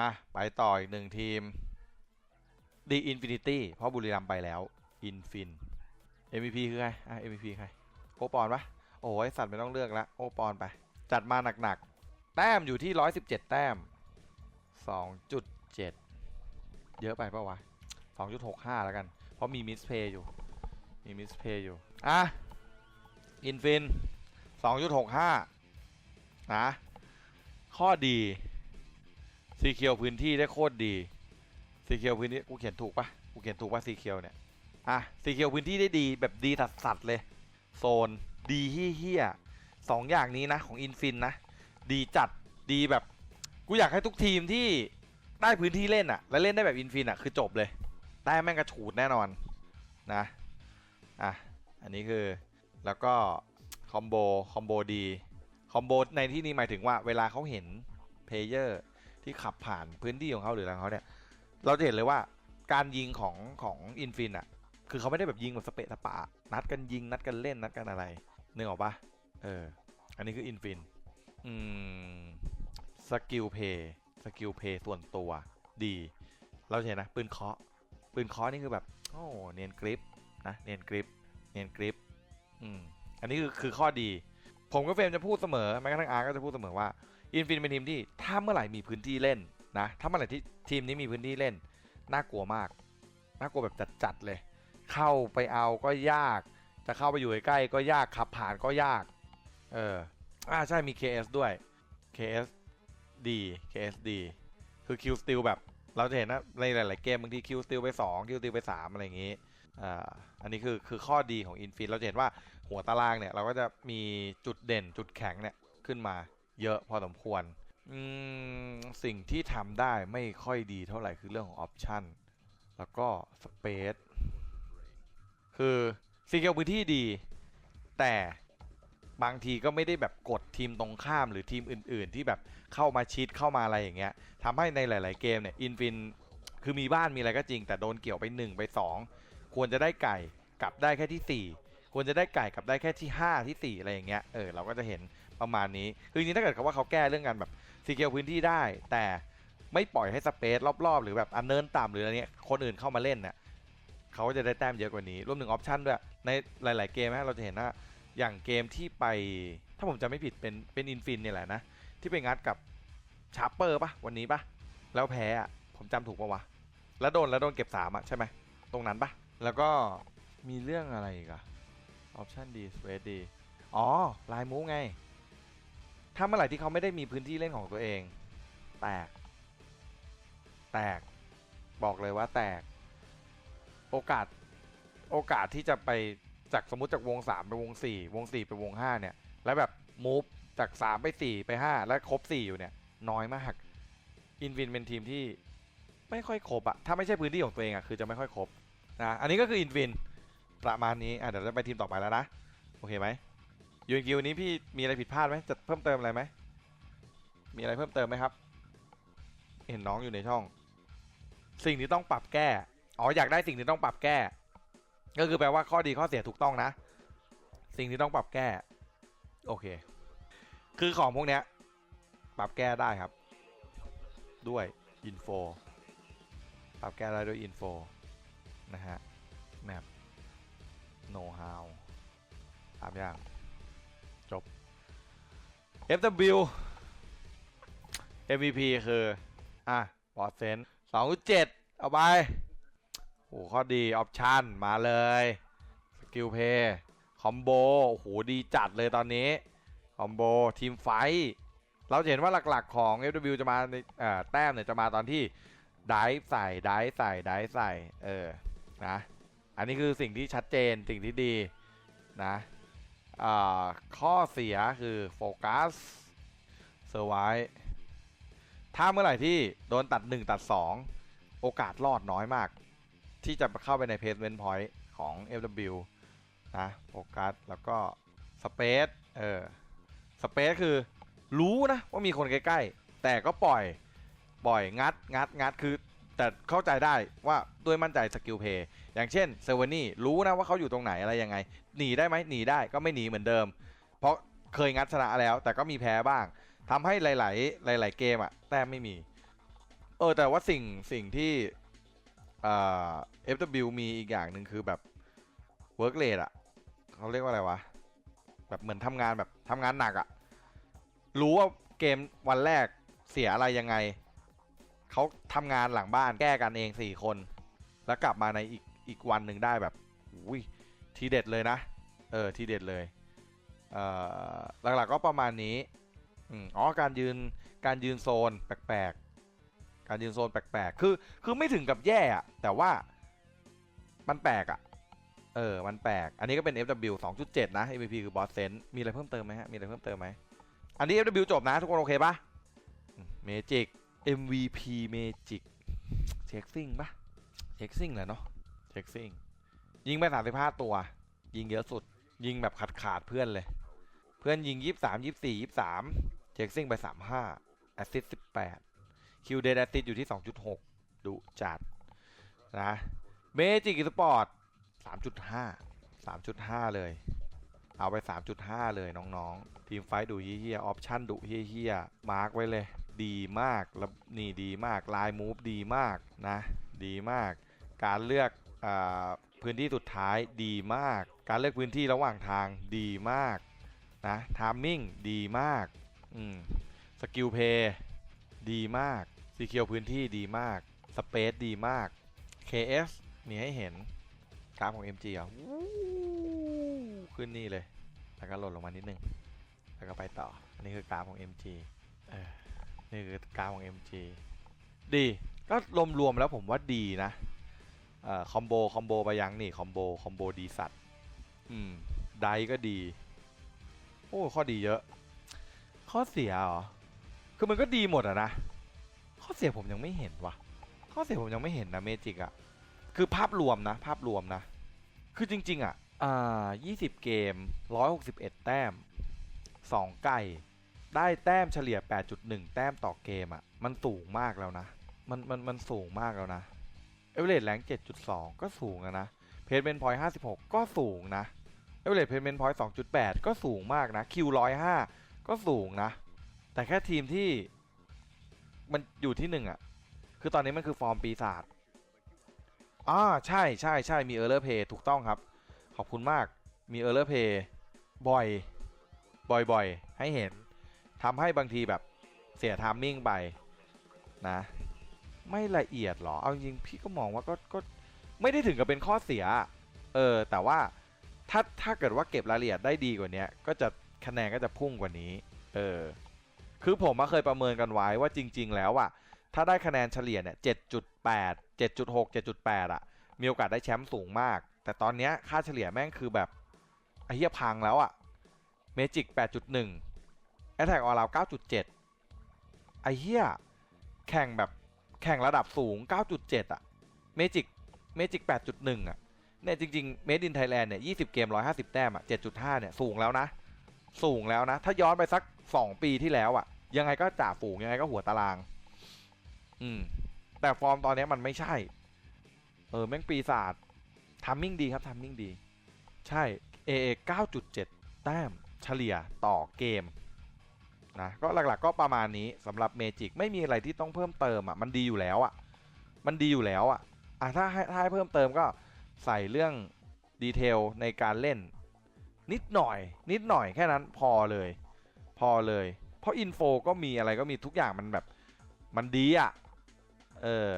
อะไปต่ออีกหนึ่งทีมดีอินฟินิตี้เพราะบุรีรัมไปแล้วอินฟิน MVP คือใครอะ MVP ใครโอปอนปะโอ้ยสัตว์ไม่ต้องเลือกละโอปอนไป จัดมาหนักๆ แต้มอยู่ที่ 117 แต้ม 2.7 เยอะไปปะวะ 2.65 แล้วกัน เพราะมีมิสเพย์อยู่ มีมิสเพย์อยู่ อะ อินฟิน 2.65 นะ ข้อดี ซีเคียวพื้นที่ได้โคตรดีซีเคียวพื้นที่กูเขียนถูกปะกูเขียนถูกปะซีเคียวเนี่ยอะซีเคียวพื้นที่ได้ดีแบบดีสัสสัสๆเลย โซนดีเฮี้ยสองอย่างนี้นะของอินฟินนะ ดีจัดดีแบบ กูอยากให้ทุกทีมที่ได้พื้นที่เล่นอะและเล่นได้แบบอินฟินอะคือจบเลย ได้แม่งกระฉูดแน่นอนนะอะอันนี้คือแล้วก็คอมโบคอมโบดีคอมโบในที่นี้หมายถึงว่าเวลาเขาเห็นเพลเยอร์ ที่ขับผ่านพื้นที่ของเขาหรืออะไรของเขาเนี่ย เราจะเห็นเลยว่าการยิงของของอินฟินอะ คือเขาไม่ได้แบบยิงแบบสเปะสปะ นัดกันยิงนัดกันเล่นนัดกันอะไรนึกออกปะเออ อันนี้คืออินฟินอืมสกิลเพย์สกิลเพย์ส่วนตัวดี เราเห็นนะ ปืนเคาะ ปืนเคาะนี่คือแบบ โอ้เนียนกริปนะเนียนกริปเนียนกริปอืมอันนี้คือคือข้อดี ผมกับเฟรมจะพูดเสมอแม้กระทั่งอาร์ก็จะพูดเสมอว่า อินฟินเป็นทีมที่ถ้าเมื่อไหร่มีพื้นที่เล่นนะถ้าเมื่อไหร่ที่ทีมนี้มีพื้นที่เล่น น่ากลัวมาก น่ากลัวแบบจัดๆเลย เข้าไปเอาก็ยาก จะเข้าไปอยู่ใกล้ก็ยากขับผ่านก็ยาก เอออ่าใช่มี KS ด้วย KS ดี KS ดี คือ Q Steal แบบเราจะเห็นนะในหลาย ๆ เกมบางที Q Steal ไป2 Q Steal ไป 3 อะไรอย่างงี้อ่าอันนี้คือคือข้อดีของ Infin เราจะเห็นว่าหัวตารางเนี่ย เราก็จะมีจุดเด่นจุดแข็งเนี่ยขึ้นมา เยอะพอสมควรสิ่งที่ทำได้ไม่ค่อยดีเท่าไหร่คือเรื่องของออปชันแล้วก็สเปซคือซีเกลพื้นที่ดี แต่บางทีก็ไม่ได้แบบกดทีมตรงข้ามหรือทีมอื่น ๆ ที่แบบเข้ามาชิดเข้ามาอะไรอย่างเงี้ยทำให้ในหลาย ๆ เกมเนี่ยอินฟินคือมีบ้านมีอะไรก็จริง แต่โดนเกี่ยวไป 1 ไป 2 ควรจะได้ไก่กลับได้แค่ที่ 4 ควรจะได้ไก่กลับได้แค่ที่ 5 ที่ 4 อะไรอย่างเงี้ยเออเราก็จะเห็น ประมาณนี้ คือจริงๆถ้าเกิดเขาว่าเขาแก้เรื่องการแบบซีเกลพื้นที่ได้ แต่ไม่ปล่อยให้สเปซรอบๆ หรือแบบอันเนินต่ำหรืออะไรเนี้ยคนอื่นเข้ามาเล่นเนี่ยเขาจะได้แต้มเยอะกว่านี้ รวมถึงออปชั่นด้วย ในหลาย ๆ เกมนะเราจะเห็นว่าอย่างเกมที่ไป ถ้าผมจำไม่ผิดเป็นเป็นอินฟินเนี่ยแหละนะ ที่ไปงัดกับชาร์เปอร์ปะวันนี้ปะแล้วแพ้อะผมจำถูกปะวะแล้วโดนแล้วโดนเก็บสามอะใช่ไหมตรงนั้นปะแล้วก็มีเรื่องอะไรอีกอะออปชั่นดีสเปซดี อ๋อลายมูไง ถ้าเมื่อไหร่ที่เขาไม่ได้มีพื้นที่เล่นของตัวเอง แตก แตก บอกเลยว่าแตก โอกาส โอกาสที่จะไปจากสมมติจากวง 3 ไปวง 4 วง 4 ไปวง 5 เนี่ย แล้วแบบมูฟจาก 3 ไป 4 ไป 5 แล้วครบ 4 อยู่เนี่ย น้อยมาก อินฟินเป็นทีมที่ไม่ค่อยครบอะถ้าไม่ใช่พื้นที่ของตัวเองอะคือจะไม่ค่อยครบนะ อันนี้ก็คืออินฟินประมาณนี้ อะเดี๋ยวจะไปทีมต่อไปแล้วนะ โอเคไหม ยูนกิวนี้พี่มีอะไรผิดพลาดไหมจะเพิ่มเติมอะไรไหมมีอะไรเพิ่มเติมไหมครับ เห็นน้องอยู่ในช่อง สิ่งที่ต้องปรับแก้ อ๋ออยากได้สิ่งที่ต้องปรับแก้ ก็คือแปลว่าข้อดีข้อเสียถูกต้องนะ สิ่งที่ต้องปรับแก้ โอเค คือของพวกเนี้ย ปรับแก้ได้ครับ ด้วยอินโฟปรับแก้ได้ด้วยอินโฟนะฮะแมป know how ตามอย่าง จบ FW MVP คือ อะปอดเซนสองเจ็ดเอาไปโอ้ข้อดี ออปชันมาเลย สกิลเพย์คอมโบโอ้โห ดีจัดเลยตอนนี้ คอมโบ ทีมไฟท์เราเห็นว่าหลักๆของ FW จะมาในอ่อแต้มเนี่ยจะมาตอนที่ได้ใส่ได้ใส่ได้ใส่ เออ นะ อันนี้คือสิ่งที่ชัดเจนสิ่งที่ดีนะ ข้อเสียคือโฟกัสเซอร์ไวถ้าเมื่อไหร่ที่โดนตัด 1 ตัด 2 โอกาสรอดน้อยมาก ที่จะเข้าไปในเพ c เ m น n t point ของ FW นะโฟกัสแล้วก็สเปซเออสเปซคือรู้นะว่ามีคนใกล้ ๆ แต่ก็ปล่อยปล่อยงัดงัดงัดคือ แต่เข้าใจได้ว่าด้วยมั่นใจสกิลเพย์อย่างเช่นเซเวนี่รู้นะว่าเขาอยู่ตรงไหนอะไรยังไง หนีได้ไหมหนีได้ก็ไม่หนีเหมือนเดิม เพราะเคยงัดชนะแล้ว แต่ก็มีแพ้บ้างทำให้หลาย ๆ หลาย ๆ เกมอะแต้มไม่มี เออแต่ว่าสิ่งสิ่งที่อ่า FW มีอีกอย่างหนึ่งคือแบบ work rate อะเขาเรียกว่าอะไรวะแบบเหมือนทำงานแบบทำงานหนักอะรู้ว่าเกมวันแรกเสียอะไรยังไง เขาทำงานหลังบ้านแก้กันเองสี่คน แล้วกลับมาในอีกอีกวันหนึ่งได้แบบอุ้ยทีเด็ดเลยนะ เออทีเด็ดเลยเอ่อหลักๆก็ประมาณนี้อ๋อการยืนการยืนโซนแปลกๆ การยืนโซนแปลกๆ คือคือไม่ถึงกับแย่อะแต่ว่ามันแปลกอะเออ มันแปลก อันนี้ก็เป็น FW 2.7 นะ MVP คือ Boss Sense มีอะไรเพิ่มเติมไหมฮะ มีอะไรเพิ่มเติมไหม อันนี้ FW จบนะ ทุกคนโอเคปะเมจิก MVP Magic เช็คซิ่งปะเช็คซิ่งแหละเนาะเช็คซิ่ง ยิงไป35ตัว ยิงเยอะสุด ยิงแบบขาดขาดเพื่อนเลย เพื่อนยิง23 24 23เช็คซิ่งไป35แอสซิส18คิวเดดแอสซิสอยู่ที่2.6ดุจัดนะเมจิกสปอร์ต3.5 3.5เลย เอาไป3.5เลยน้องๆ ทีมไฟดูเฮี้ยๆออปชั่นดุเฮี้ยๆมาร์กไว้เลยดีมากแล้วนี่ดีมากลายมูฟดีมากนะดีมาก การเลือกอพื้นที่สุดท้ายดีมาก การเลือกพื้นที่ระหว่างทางดีมากนะทามมิ่งดีมากอืมสกิลเพย์ดีมากซีเคียวพื้นที่ดีมากสเปซดีมาก KS มีให้เห็นกราฟของ MG อะขึ้นนี่เลย แล้วก็หล่นลงมานิดนึง แล้วก็ไปต่อ อันนี้คือกราฟของ MG เออ นี่คือกราฟของ MG ดี ก็รวมๆแล้วผมว่าดีนะเอ่อคอมโบคอมโบไปยังนี่คอมโบคอมโบดีสัตว์อืมไดก็ดี โอ้ข้อดีเยอะ ข้อเสียเหรอ คือมันก็ดีหมดอะนะ ข้อเสียผมยังไม่เห็นว่ะ ข้อเสียผมยังไม่เห็นนะเมจิกอะคือภาพรวมนะ ภาพรวมนะ คือจริง ๆอะอ่า20 เกม 161 แต้ม 2 ไก่ ได้แต้มเฉลี่ย 8.1 แต้มต่อเกมอะ มันสูงมากแล้วนะ มันมันมันสูงมากแล้วนะ เอเวอเรสต์แรง7.2 ก็สูงอะนะ เพจเมนพอยต์56 ก็สูงนะ เอเวอเรสต์เพจเมนพอยต์2.8 ก็สูงมากนะ คิว105 ก็สูงนะ แต่แค่ทีมที่มันอยู่ที่หนึ่งอะ คือตอนนี้มันคือฟอร์มปีศาจอ่าใช่ใช่ใช่มีเออร์เลอร์เพย์ถูกต้องครับ ขอบคุณมาก มีเออร์เลอร์เพย์บ่อย บ่อยบ่อยให้เห็น ทำให้บางทีแบบเสียทามมิ่งไปนะ ไม่ละเอียดหรอ เอาจริงพี่ก็มองว่าก็ก็ไม่ได้ถึงกับเป็นข้อเสีย เออ แต่ว่าถ้าถ้าเกิดว่าเก็บรายละเอียดได้ดีกว่านี้ก็จะคะแนนก็จะพุ่งกว่านี้ เออ คือผมมาเคยประเมินกันไว้ว่าจริง ๆ แล้วอะถ้าได้คะแนนเฉลี่ยเนี่ย 7.8 7.6 7.8 อะ มีโอกาสได้แชมป์สูงมาก แต่ตอนเนี้ยค่าเฉลี่ยแม่งคือแบบไอ้เหี้ยพังแล้วอะเมจิก 8.1 แอตแทกออลาว9.7 ไอ้เหี้ย แข่งแบบแข่งระดับสูง 9.7 อะเมจิกเมจิก8.1 อะ เนี่ยจริงๆเมดินไทยแลนด์เนี่ย 20 เกม 150 แต้มอะ 7.5 เนี่ย สูงแล้วนะ สูงแล้วนะ ถ้าย้อนไปสัก 2 ปีที่แล้วอะ ยังไงก็จ่าฝูง ยังไงก็หัวตาราง อืม แต่ฟอร์มตอนนี้มันไม่ใช่ เออ แม่งปีศาจทัมมิ่งดีครับทัมมิ่งดี ใช่ AA 9.7 แต้ม เฉลี่ยต่อเกม นะก็หลักๆก็ประมาณนี้สำหรับเมจิกไม่มีอะไรที่ต้องเพิ่มเติมอะมันดีอยู่แล้วอะมันดีอยู่แล้วอะอะถ้าให้ถ้าให้เพิ่มเติมก็ใส่เรื่องดีเทลในการเล่น นิดหน่อย นิดหน่อยแค่นั้นพอเลย พอเลย เพราะอินโฟก็มีอะไรก็มีทุกอย่างมันแบบ มันดีอะ เออ